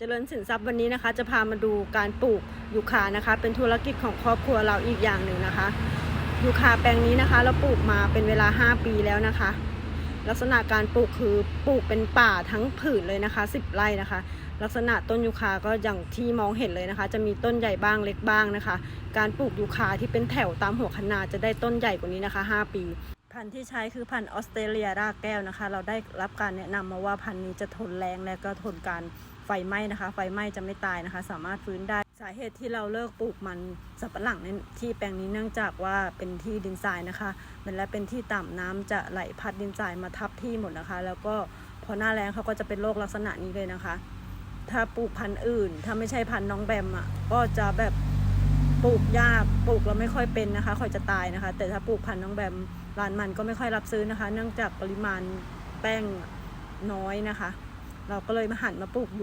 เจริญสินทรัพย์วันนี้นะคะ จะพามาดูการปลูกยูคานะคะ เป็นธุรกิจของครอบครัวเราอีกอย่างหนึ่งนะคะยูคาแปลงนี้นะคะ เราปลูกมาเป็นเวลา 5 ปีแล้วนะคะ ลักษณะการปลูกคือปลูกเป็นป่าทั้งผืนเลยนะคะ 10 ไร่นะคะ ลักษณะต้นยูคาก็อย่างที่มองเห็นเลยนะคะ จะมีต้นใหญ่บ้างเล็กบ้างนะคะ การปลูกยูคาที่เป็นแถวตามหัวคนาจะได้ต้นใหญ่กว่านี้นะคะ 5 ปีพันธุ์ที่ใช้คือพันธุ์ออสเตรเลียรากแก้วนะคะ เราได้รับการแนะนำมาว่าพันธุ์นี้จะทนแรงและก็ทนการ ไฟไหม้นะคะ ไฟไหม้จะไม่ตายนะคะ สามารถฟื้นได้สาเหตุที่เราเลิกปลูกมันสับปะหลังในที่แปลงนี้เนื่องจากว่าเป็นที่ดินทรายนะคะมันและเป็นที่ต่ำน้ำจะไหลพัดดินทรายมาทับที่หมดนะคะ แล้วก็พอหน้าแรงเขาก็จะเป็นโรคลักษณะนี้เลยนะคะ ถ้าปลูกพันธุ์อื่น ถ้าไม่ใช่พันธุ์น้องแบมอะก็จะแบบปลูกยากปลูกแล้วไม่ค่อยเป็นนะคะ ค่อยจะตายนะคะ แต่ถ้าปลูกพันธุ์น้องแบมร้านมันก็ไม่ค่อยรับซื้อนะคะ เนื่องจากปริมาณแป้งน้อยนะคะ เราก็เลยมาหันมาปลูกยู